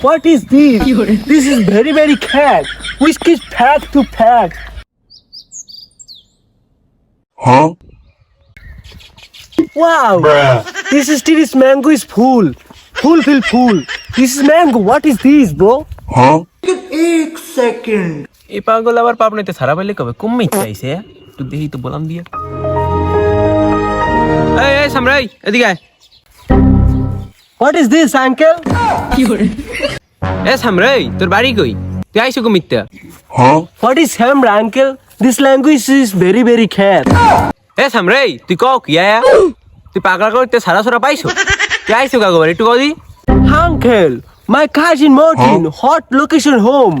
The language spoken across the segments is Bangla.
What is this? This is very very cat. Which is fat to fat. Huh? Wow. Bruh. This is this mango is full. Full fill full. This is mango. What is this, bro? Huh? এই পাগল আবার পাবনাতে সারা পাইলে কবে কমে চাইছে একটু দেখি তো বলাম দিয়ে এই সামরাই এদিকে আয় What is this, uncle? এ সামরাই তোর বাড়ি কই তুই আইসো কমিতে Huh? What is hamra, uncle? This language is very very cat. এ সামরাই তুই ক কি আয়া তুই পাগলা করতে সারা সারা পাইছো তুই আইসো কাগো একটু কদি Uncle, my cousin Martin, hot location home.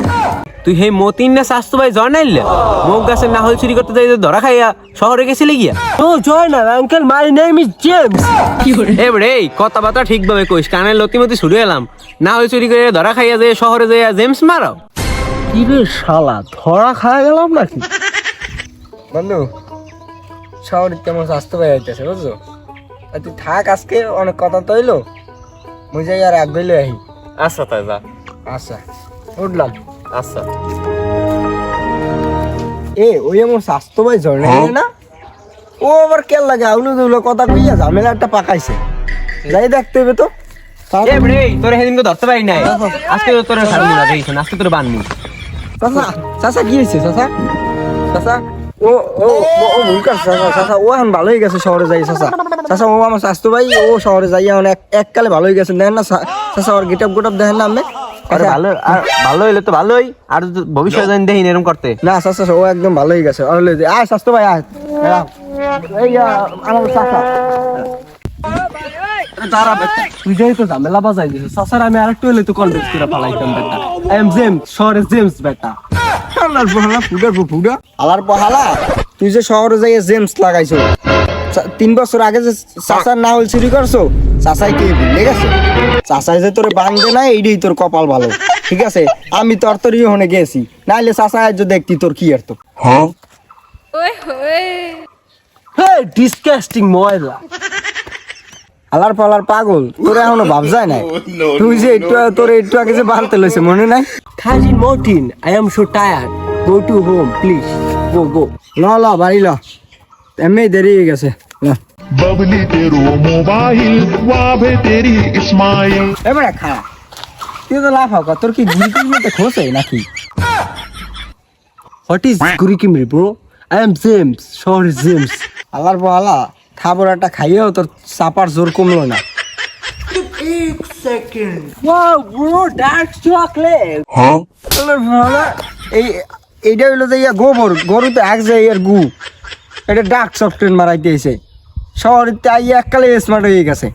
তুই হে মতিন না স্বাস্থ্য ভাই জনাইলে মোক গাছের নাহল চুরি করতে যাই ধরা খাইয়া শহরে গেছিলি গিয়া? No joiner, uncle. My name is James. এ বড়ে এই কথাবার্তা ঠিকভাবে কইস কানের লতিমতি শুরু এলাম। না হলে চুরি করে ধরা খাইয়া যে শহরে যাইয়া জেমস মারাও। কি রে শালা ধরা খাওয়া গেলাম নাকি? বন্ধু শহরে তেমন স্বাস্থ্য পাই যাইতেছে বুঝছ? তুই থাক আজকে অনেক কথা তো হইল। মুই যাই আর এক গইলে আহি। আচ্ছা তাই যা আচ্ছা উঠলাম আচ্ছা এ ওই আমার স্বাস্থ্য ভাই ঝর্ণা না ও আবার কেন লাগে আউলো দুলো কথা কইয়া ঝামেলা একটা পাকাইছে যাই দেখতে হবে তো এ বড়ে তোরে সেদিন তো ধরতে পারি নাই আজকে তো তোরে ছাড়বো না দেখিস আজকে তোরে বানবি চাচা চাচা কি হয়েছে চাচা চাচা ও ও ও ও ভুল করছে চাচা চাচা ও এখন ভালো গেছে শহরে যাই চাচা। চাচা ও আমার স্বাস্থ্য ভাই ও শহরে যাই এখন এক এককালে ভালো হয়ে গেছে। দেখেন না চাচা ওর গেট আপ গুট আপ দেখেন না আপনি? আরে ভালো আর ভালো হইলে তো ভালোই আর ভবিষ্যৎ জানি দেখিন এরকম করতে। না চাচা ও একদম ভালো হয়ে গেছে। আর আয় স্বাস্থ্য ভাই আয়। এই আমার চাচা। তারা বেটা তুই যাই তো ঝামেলা বাজাই দিছিস সাসার আমি আরেকটু হলে তো কনভিন্স করে ফেলাইতাম বেটা। আই এম জেমস শহরে জেমস বেটা। আল্লাহর পহালা তুই যে শহরে যাই জেমস লাগাইছো তিন বছর আগে যে চাচার না হল চুরি করছ চাচাই কে ভুলে গেছে চাচাই যে তোর না এইটাই তোর কপাল ভালো। ঠিক আছে? আমি তোর তোর ইহনে গেছি। নাইলে চাচা আজ দেখতি তোর কি আর তো। Huh? হে ডিসকাস্টিং ময়লা। আলার পালার পাগল তোর এখনও ভাব যায় না তুই যে একটু তোর একটু আগে যে বানতে লইছে মনে নাই? Cousin Martin I am so tired Go to home please go go ল ল বাড়ি ল এমনি দেরি হয়ে গেছে ল बबली तेरो मोबाइल वाभे तेरी इस्माइल এবারে খা তুই তো লাভ হোক তোর কি গুলি টুলি মধ্যে খোসে নাকি what is গুরিকিমরি bro I am James শহরে জেমস আল্লাহর বহালা খাবার একটা খাইয়েও তোর চাপার জোর কমলো না wow bro dark chocolate Huh? আল্লাহর বহালা এই এইটা হইল যে ইয়া গোবর গরুতে এক যায় এর গু। এটা ডাক সফটওয়্যার মারাইতে এসে শহরের তাই এককালে স্মার্ট হয়ে গেছে।